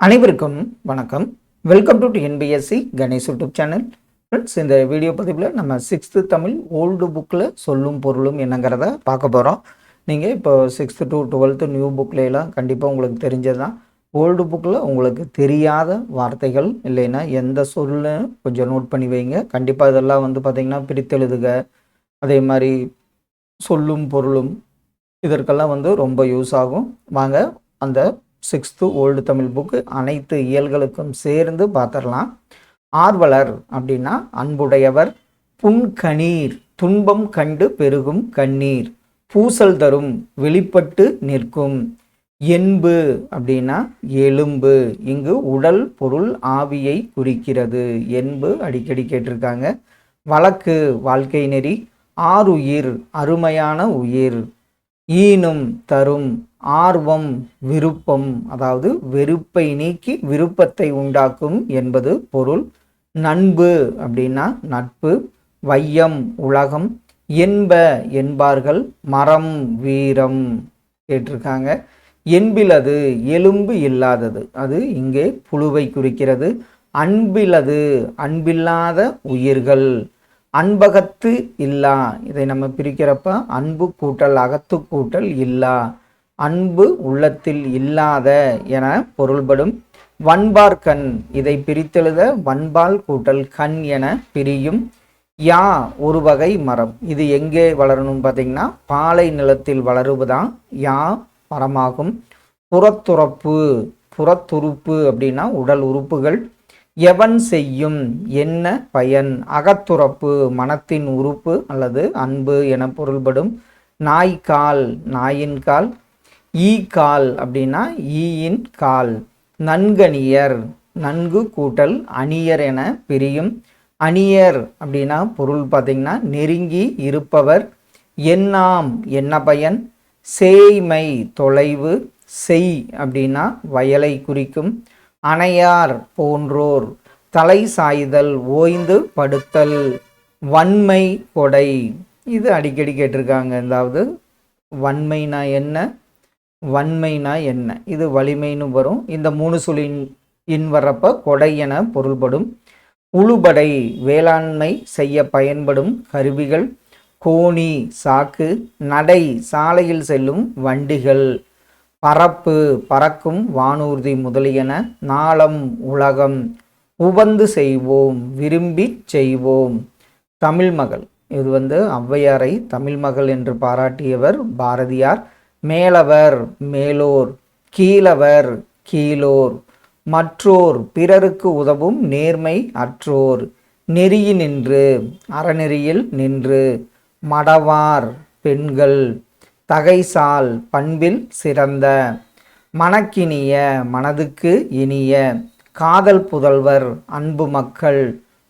அனைவருக்கும் வணக்கம். Welcome to NPSC Ganesh YouTube channel friends இந்த வீடியோ பதிவில் நம்ம சிக்ஸ்த்து தமிழ் ஓல்டு புக்கில் சொல்லும் பொருளும் என்னங்கிறத பார்க்க போகிறோம் நீங்கள் இப்போ சிக்ஸ்த்து டு டுவெல்த்து நியூ புக்லாம் கண்டிப்பாக உங்களுக்கு தெரிஞ்சது தான் ஓல்டு புக்கில் உங்களுக்கு தெரியாத வார்த்தைகள் இல்லைன்னா எந்த சொல்ல கொஞ்சம் நோட் பண்ணி வைங்க. கண்டிப்பாக இதெல்லாம் வந்து பார்த்திங்கன்னா பிரித்தெழுதுக அதே மாதிரி சொல்லும் பொருளும் இதற்கெல்லாம் வந்து ரொம்ப யூஸ் ஆகும். வாங்க அந்த சிக்ஸ்த்து ஓல்டு தமிழ் புக்கு அனைத்து இயல்களுக்கும் சேர்ந்து பார்த்துடலாம். ஆர்வலர் அப்படின்னா அன்புடையவர் புன்கணீர் துன்பம் கண்டு பெருகும் கண்ணீர் பூசல் தரும் வெளிப்பட்டு நிற்கும். என்பு அப்படின்னா எலும்பு இங்கு உடல் பொருள் ஆவியை குறிக்கிறது. என்பு அடிக்கடி கேட்டிருக்காங்க. வழக்கு வாழ்க்கை நெறி ஆறுயிர் அருமையான உயிர். ஈனும் தரும் ஆர்வம் விருப்பம் அதாவது வெறுப்பை நீக்கி விருப்பத்தை உண்டாக்கும் என்பது பொருள். நண்பு அப்படின்னா நட்பு வையம் உலகம் என்ப என்பார்கள் மரம் வீரம் கேட்டிருக்காங்க. என்பிலது எலும்பு இல்லாதது அது இங்கே புழுவை குறிக்கிறது. அன்பிலது அன்பில்லாத உயிர்கள் அன்பகத்து இல்லா. இதை நம்ம பிரிக்கிறப்ப அன்பு கூட்டல் அகத்து கூட்டல் இல்லா. அன்பு உள்ளத்தில் இல்லாத என பொருள்படும் வன்பார் கண் இதை பிரித்தெழுத வன்பால் கூட்டல் கண் என பிரியும் யா ஒரு வகை மரம். இது எங்கே வளரணும் பார்த்தீங்கன்னா பாலை நிலத்தில் வளருவதான் யா மரமாகும். புறத்துறப்பு புறத்துறுப்பு அப்படின்னா உடல் உறுப்புகள் எவன் செய்யும் என்ன பயன்? அகத்துறப்பு மனத்தின் உறுப்பு அல்லது அன்பு என பொருள்படும் நாய்க்கால் நாயின் கால். ஈ கால் அப்படின்னா ஈயின் கால். நன்கணியர் நன்கு கூட்டல் அணியர் என பிரியும். அணியர் அப்படின்னா பொருள் பார்த்திங்கன்னா நெருங்கி இருப்பவர். எண்ணாம் என்ன பயன்? சேய்மை தொலைவு. செய் அப்படின்னா வயலை குறிக்கும். அணையார் போன்றோர் தலை சாய்தல் ஓய்ந்து படுத்தல் வன்மை கொடை. இது அடிக்கடி கேட்டிருக்காங்க. அதாவது வன்மைனா என்ன? வன்மைனா என்ன? இது வலிமைன்னு வரும். இந்த மூணு சொல்லின் இன் வரப்ப கொடை என பொருள்படும். உழுபடை வேளாண்மை செய்ய பயன்படும் கருவிகள். கோணி சாக்கு நடை சாலையில் செல்லும் வண்டிகள். பரப்பு பறக்கும் வானூர்தி முதலியன நாளம் உலகம். உவந்து செய்வோம் விரும்பி செய்வோம். தமிழ் மகள். இது வந்து ஔவையாரை தமிழ் மகள் என்று பாராட்டியவர் பாரதியார். மேலவர் மேலோர் கீழவர் கீழோர். மற்றோர் பிறருக்கு உதவும் நேர்மை அற்றோர். நெறியி நின்று அறநெறியில் நின்று மடவார் பெண்கள் தகைசால் பண்பில் சிறந்த மனக்கினிய மனதுக்கு இனிய காதல் புதல்வர் அன்பு மக்கள்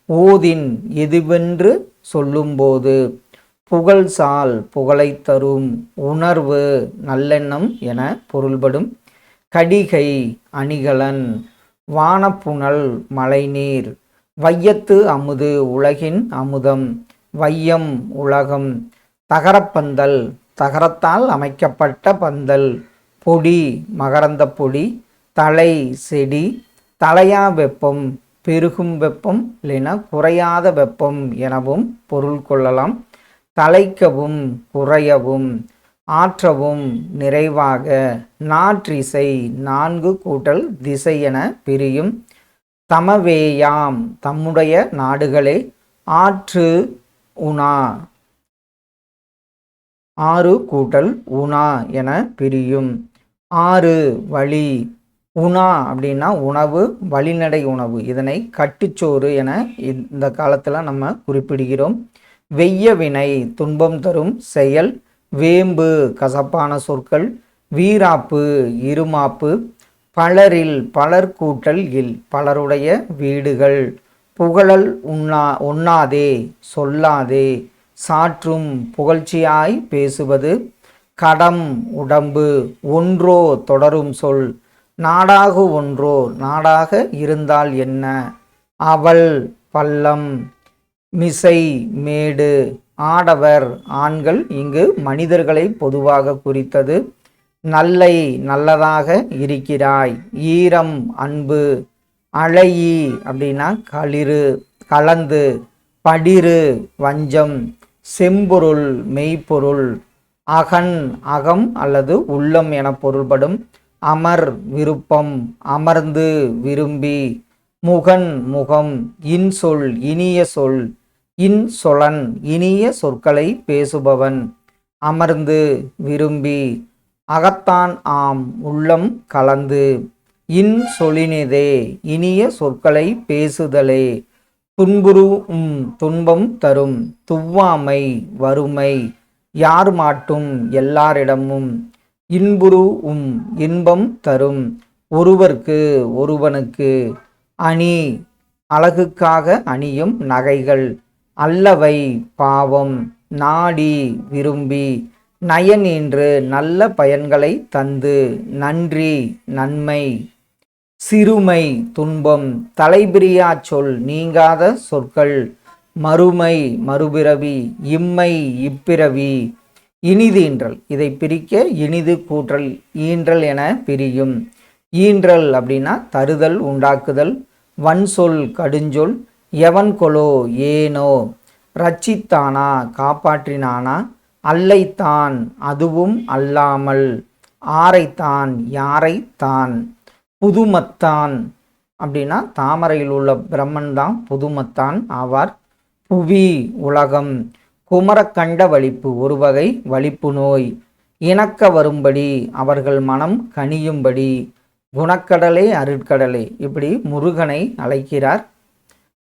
ஓதின் எதுவென்று சொல்லும்போது புகழ்சால் புகழை தரும் உணர்வு நல்லெண்ணம் என பொருள்படும். கடிகை அணிகலன் வானப்புணல் மழைநீர் வையத்து அமுது உலகின் அமுதம் வையம் உலகம் தகரப்பந்தல் தகரத்தால் அமைக்கப்பட்ட பந்தல். பொடி மகரந்த பொடி தலை செடி தலையா வெப்பம் பெருகும் வெப்பம் இல்லைன்னா குறையாத வெப்பம் எனவும் பொருள் கொள்ளலாம். தலைக்கவும் குறையவும் ஆற்றவும் நிறைவாக நாற்றிசை நான்கு கூட்டல் திசை என பிரியும். தமவேயாம் தம்முடைய நாடுகளே ஆற்று உணா ஆறு கூட்டல் உணா என பிரியும். ஆறு வழி உணா அப்படின்னா உணவு வழிநடை உணவு. இதனை கட்டுச்சோறு என இந்த காலத்தில் நம்ம குறிப்பிடுகிறோம். வெய்ய வினை துன்பம் தரும் செயல் வேம்பு கசப்பான சொற்கள் வீராப்பு இருமாப்பு பலரில் பலர் கூட்டல் இல் பலருடைய வீடுகள் புகழல் உண்ணா உண்ணாதே சொல்லாதே சாற்றும் புகழ்ச்சியாய் பேசுவது. கடம் உடம்பு ஒன்றோ தொடரும் சொல். நாடாகு ஒன்றோ நாடாக இருந்தால் என்ன? அவள் பள்ளம் மிசை மேடு. ஆடவர் ஆண்கள் இங்கு மனிதர்களை பொதுவாக குறித்தது. நல்லை நல்லதாக இருக்கிறாய். ஈரம் அன்பு. அழையி அப்படின்னா களிறு கலந்து படிறு வஞ்சம். செம்பொருள் மெய்ப்பொருள் அகன் அகம் அல்லது உள்ளம் என பொருள்படும். அமர் விருப்பம் அமர்ந்து விரும்பி முகன் முகம் இன்சொல் இனிய சொல் இன்சொலன் இனிய சொற்களை பேசுபவன். அமர்ந்து விரும்பி அகத்தான் ஆம் உள்ளம் கலந்து இன்சொலினிதே இனிய சொற்களை பேசுதலே. துன்புறும் துன்பம் தரும். துவ்வாமை வறுமை யார் மாட்டும் எல்லாரிடமும். இன்புரு உம் இன்பம் தரும். ஒருவர்க்கு ஒருவனுக்கு அணி அழகுக்காக அணியும் நகைகள். அல்லவை பாவம் நாடி விரும்பி நயன் என்று நல்ல பயன்களை தந்து நன்றி நன்மை சிறுமை துன்பம் தலைபிரியா சொல் நீங்காத சொற்கள் மறுமை மறுபிறவி இம்மை இப்பிறவி. இனிதீன்றல் இதை பிரிக்க இனிது கூற்றல் ஈன்றல் என பிரியும். ஈன்றல் அப்படின்னா தருதல் உண்டாக்குதல் வன் சொல் கடுஞ்சொல் எவன் கொலோ ஏனோ. ரட்சித்தானா காப்பாற்றினானா அல்லைத்தான் அதுவும் அல்லாமல். ஆரைத்தான் யாரைத்தான். புதுமத்தான். அப்படின்னா தாமரையில் உள்ள பிரம்மன் தான் புதுமத்தான் ஆவார். புவி உலகம் குமரக்கண்ட வலிப்பு ஒரு வகை வலிப்பு நோய். இணக்க வரும்படி அவர்கள் மனம் கனியும்படி குணக்கடலே அருட்கடலே இப்படி முருகனை அழைக்கிறார்.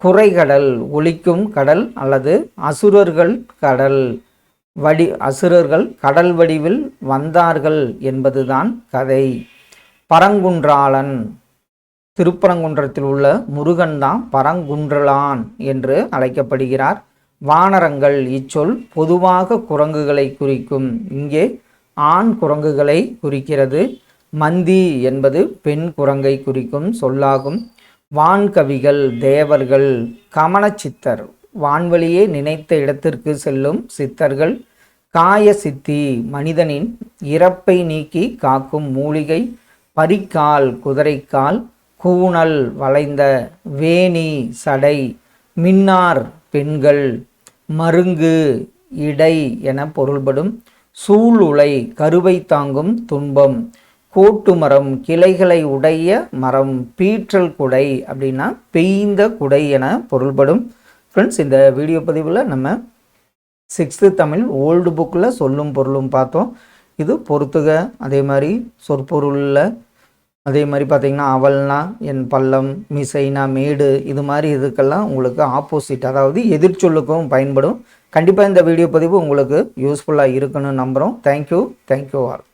குறைகடல் ஒலிக்கும் கடல் அல்லது அசுரர்கள் கடல். வடி அசுரர்கள் கடல் வடிவில் வந்தார்கள் என்பதுதான் கதை. பரங்குன்றாளன். திருப்பரங்குன்றத்தில் உள்ள முருகன் தான் பரங்குன்றலான் என்று அழைக்கப்படுகிறார். வானரங்கள் இச்சொல் பொதுவாக குரங்குகளை குறிக்கும். இங்கே ஆண் குரங்குகளை குறிக்கிறது. மந்தி என்பது பெண் குரங்கை குறிக்கும் சொல்லாகும். வான்கவிகள் தேவர்கள் கமனச்சித்தர் வான்வழியே நினைத்த இடத்திற்கு செல்லும் சித்தர்கள் காய சித்தி மனிதனின் இறப்பை நீக்கி காக்கும் மூலிகை பரிக்கால் குதிரைக்கால் கூணல் வளைந்த வேணி சடை மின்னார் பெண்கள் மருங்கு இடை என பொருள்படும் சூளுலை கருவை தாங்கும் துன்பம் கோட்டு மரம் கிளைகளை உடைய மரம் பீற்றல் குடை அப்படின்னா பெய்ந்த குடை என பொருள்படும். ஃப்ரெண்ட்ஸ் இந்த வீடியோ பதிவில் நம்ம சிக்ஸ்த்து தமிழ் ஓல்டு புக்கில் சொல்லும் பொருளும் பார்த்தோம். இது பொறுத்துக அதே மாதிரி சொற்பொருளில் அதே மாதிரி பார்த்திங்கன்னா அவல்னா என் பள்ளம் மிசைனா மேடு இது மாதிரி இதுக்கெல்லாம் உங்களுக்கு ஆப்போசிட் அதாவது எதிர்ச்சொல்லுக்கும் பயன்படும். கண்டிப்பாக இந்த வீடியோ பதிவு உங்களுக்கு யூஸ்ஃபுல்லாக இருக்குன்னு நம்புகிறோம் தேங்க்யூ தேங்க்யூ ஆல்